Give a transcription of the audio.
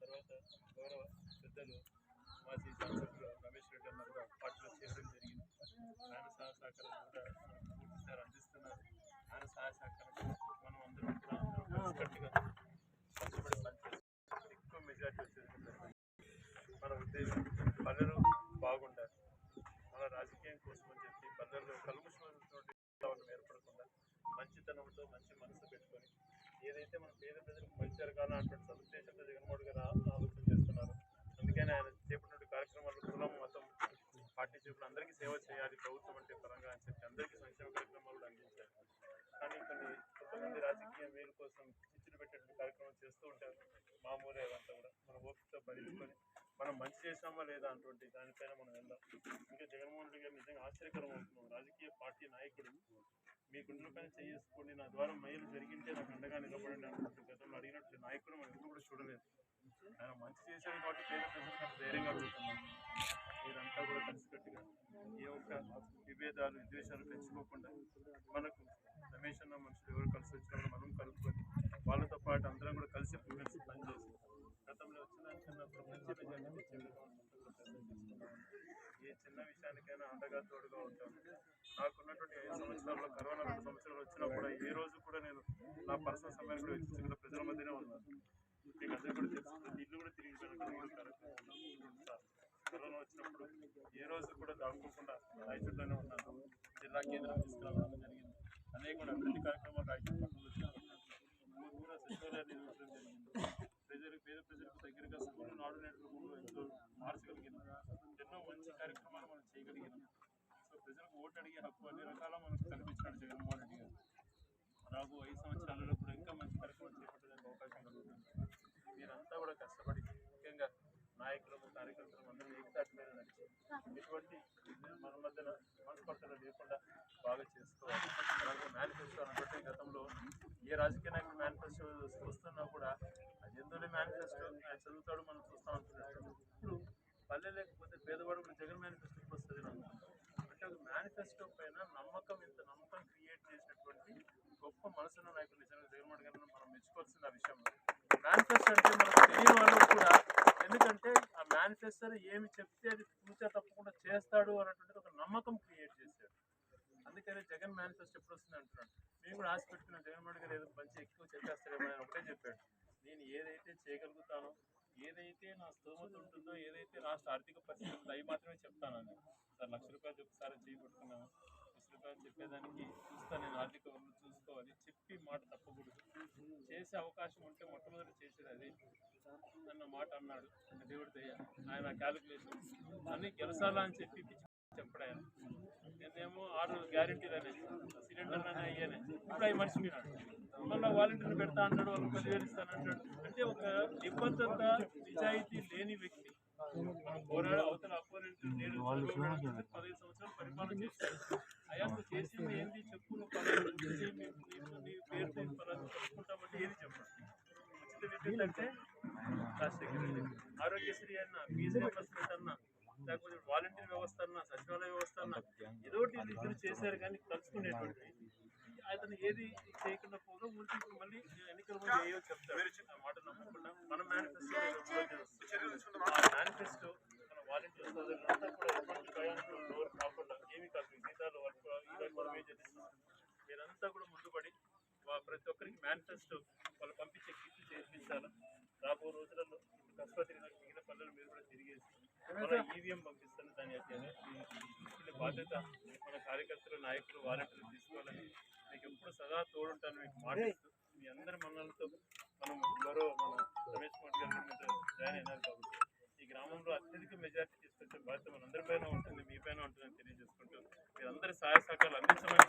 తర్వాత గౌరవ పెద్దలు మాజీ శాసకులు రమేష్ రెడ్డి అన్న కూడా పార్టీలో చేరడం జరిగింది ఆయన సహాయ సహకారాలు కూడా మనకు పూర్తిసారి అందిస్తున్నారు ఆయన సహాయ సహకారం మనం అందరం కూడా అందరం కలిసికట్టుగా కష్టపడి పనిచేసి ఎక్కువ మెజార్టీ వచ్చేది మన ఉద్దేశం పల్లెలు బాగుండాలి మన రాజకీయం కోసం అని చెప్పి పల్లెల్లో కలుముషమైనటువంటి వాతావరణం ఏర్పడకుండా మంచితనంతో మంచి మనసు పెట్టుకొని ఏదైతే మన పేద ప్రజలకు మంచి జరగాలన్నటువంటి సదుద్దేశంతో జగన్మోహన్ గారు ఆలోచన చేస్తున్నారు. అందుకని ఆయన చేపట్టిన కార్యక్రమాలు కులం మతం పార్టీ చేపలు అందరికీ సేవ చేయాలి ప్రభుత్వం అంటే పరంగా అని చెప్పి అందరికీ సంక్షేమ కార్యక్రమాలు అందించారు. కానీ కొన్ని కొంతమంది రాజకీయ మేలు కోసం చిచ్చులు పెట్టేటువంటి కార్యక్రమం చేస్తూ ఉంటారు. మామూలు అదంతా కూడా. మన ఓపికతో పరిగెత్తుకొని మనం మంచి చేసామా లేదా అటువంటి దానిపైన మనం వెళ్దాం. ఇంకా జగన్మోహన్ రెడ్డి గారు నిజంగా ఆశ్చర్యకరం అవుతున్నాం రాజకీయ పార్టీ నాయకుడు మీ గుండెల పైన చేసుకోండి నా ద్వారా మేలు జరిగింటే అండగా గతంలో అడిగినట్టు నాయకుడు మనం ఎప్పుడు కూడా చూడలేదు. ఆయన మంచి చేశాడు కాబట్టి పేద ప్రజలకు ధైర్యంగా అడుగుతున్నాం మీరంతా కూడా కలిసికట్టుగా ఏ ఒక్క విభేదాలు విద్వేషాలు పెంచుకోకుండా మనకు రమేష్ అన్న మనుషులు ఎవరు కలిసి వచ్చినప్పుడు మనం కలుపుకొని వాళ్ళతో పాటు అందరం కూడా కలిసి కలిసి పనిచేసి గతంలో వచ్చిన చిన్న ఇప్పుడు ఏ చిన్న విషయానికైనా అండగా తోడుగా ఉంటాం నాకున్నటువంటి ఐదు సంవత్సరాల్లో కరోనా రెండు సంవత్సరాలు వచ్చినా కూడా ఏ రోజు కూడా నేను నా పర్సనల్ సమయాన్ని కూడా వెచ్చించకుండా ప్రజల మధ్యనే ఉన్నాను మీకు అందరూ కూడా తెలుసు ఇల్లు కూడా తిరిగిపోయిన కరోనా వచ్చినప్పుడు ఏ రోజు కూడా దాక్కోకుండా రాయచూట్లోనే ఉన్నాను జిల్లా కేంద్రం తీసుకురావడం జరిగింది. అనేక అభివృద్ధి కార్యక్రమాలు రాయచోట్ పట్టణంలో కూడా సచివాలయాలు నిర్మించడం జరిగింది. ప్రజలకు పేద ప్రజలకు దగ్గరగా స్కూల్ నాడు నేడు రూపంలో ఎంతో మార్చగలిగినాం ఎన్నో మంచి కార్యక్రమాలు మనం చేయగలిగినాం. సో ప్రజలకు ఓటు అడిగే హక్కు అన్ని రకాల మనకు కల్పించాడు జగన్మోహన్ రెడ్డి గారు. రాబో ఐదు సంవత్సరాలలో కూడా ఇంకా మంచి కార్యక్రమాలు చేపట్టడానికి అవకాశం కలుగుతుంది మీరంతా కూడా కష్టపడి ముఖ్యంగా నాయకులకు కార్యకర్తలు అందరూ ఏకతాటి మీద నడిచి ఎటువంటి మన మధ్యన మనస్పర్ధలు లేకుండా బాగా చేసుకోవాలి అలాగే మేనిఫెస్టో అనుకుంటే గతంలో ఏ రాజకీయ నాయకుడు మేనిఫెస్టో వస్తున్నా కూడా అది ఎందులో మేనిఫెస్టో చదువుతాడు మనం చూస్తాం ఇప్పుడు పల్లె లేకపోతే పేదవాడు కూడా జగన్ మేనిఫెస్టోకి వస్తుంది అంటే ఒక మేనిఫెస్టో పైన నమ్మకం ఇంత నమ్మకం క్రియేట్ చేసినటువంటి గొప్ప మనసున్న నాయకులు నిజంగా జగన్మోహన్ గారిని మనం మెచ్చుకోవాల్సిన విషయం మేనిఫెస్టో అంటే మనకు తెలియని వాళ్ళు కూడా ఎందుకంటే ఆ మేనిఫెస్టో ఏమి చెప్తే అది పూర్తిగా తప్పకుండా చేస్తాడు అన్నటువంటిది ఒక నమ్మకం క్రియేట్ చేశాడు అందుకనే జగన్ మేనిఫెస్టో ఎప్పుడు వస్తుంది అంటున్నాడు. మేము కూడా ఆశ పెట్టుకున్నాం జగన్మోహన్ గారు ఏదో మంచి ఎక్కువ చెప్పేస్తారేమో అని ఒకటే చెప్పాడు. నేను ఏదైతే చేయగలుగుతానో ఏదైతే నా స్తోమత ఉంటుందో ఏదైతే రాష్ట్ర ఆర్థిక పరిస్థితి అవి మాత్రమే చెప్తానని సార్ లక్ష రూపాయలు ఒకసారి చేయబడుతున్నాను లక్ష రూపాయలు చెప్పేదానికి చూస్తాను నేను ఆర్థిక వనరులు చూసుకోవాలి చెప్పి మాట తప్పకూడదు. చేసే అవకాశం ఉంటే మొట్టమొదటి చేసేది అది. అన్న మాట అన్నాడు అంటే దేవుడి దయ. ఆయన క్యాలిక్యులేషన్. అన్నీ గెలసాలా అని చెప్పి పిచ్చి చెప్పడాయన. నేనేమో ఆరు గ్యారెంటీలు అనేది సిలిండర్ అని అయ్యానే ఇప్పుడు అవి మర్చిపోయినాడు మళ్ళీ వాలంటీర్లు పెడతా అంటాడు వాళ్ళు పదివేలు ఇస్తాను అంటాడు. అంటే ఒక నిబద్ధత నిజాయితీ లేని వ్యక్తి. మనం పోరాడు అవతల అపోనెంట్ నేను పదహైదు సంవత్సరాలు పరిపాలన చేశాను అయ్యా నువ్వు చేసింది ఏంటి చెప్పు నువ్వు పలానా నీ పలానా ఏది చెప్పండి ఉచిత విద్యుత్ అంటే ఆరోగ్యశ్రీ అన్న ఫీజు రియంబర్స్మెంట్ అన్న లేకపోతే వాలంటీర్ వ్యవస్థ అన్న సచివాలయ వ్యవస్థ అన్న ఏదో ఇద్దరు చేశారు కానీ కలుసుకునేటువంటి అతను ఏది చేయకుండా పోగా ఊరికి మళ్ళీ ఎన్నికల ముందు ఏయో చెప్తారు. మాట నమ్మకుండా మన మేనిఫెస్టో మేనిఫెస్టో మన వాలంటీర్ సోదరులంతా కూడా ఎటువంటి ప్రయాణికులు లోన్ కాకుండా ఏమీ కాదు జీతాలు వర్క్ ఈ మనమే చేస్తున్నాం మీరంతా కూడా ముందుపడి ప్రతి ఒక్కరికి మేనిఫెస్టో వాళ్ళు పంపించే కిట్లు చేర్పించాలి రాబో రోజులలో కష్టపతి మిగిలిన పనులు మీరు కూడా తిరిగేసి మన ఈవీఎం పంపిస్తాను దాని యొక్క తీసుకునే బాధ్యత మన కార్యకర్తలు నాయకులు వాలంటీర్లు తీసుకోవాలని మీకు ఎప్పుడు సదా తోడుంటాను మీకు మాటిస్తూ మీ అందరి మన్నలతో మనం గౌరవ మన రమేష్ కుమార్ గారు జాయిన్ అయినారు కాబట్టి ఈ గ్రామంలో అత్యధిక మెజార్టీ తీసుకొచ్చే బాధ్యత మనందరిపైన ఉంటుంది మీ పైన ఉంటుందని తెలియజేసుకుంటూ మీరందరి సహాయ సహకారాలు అందించమని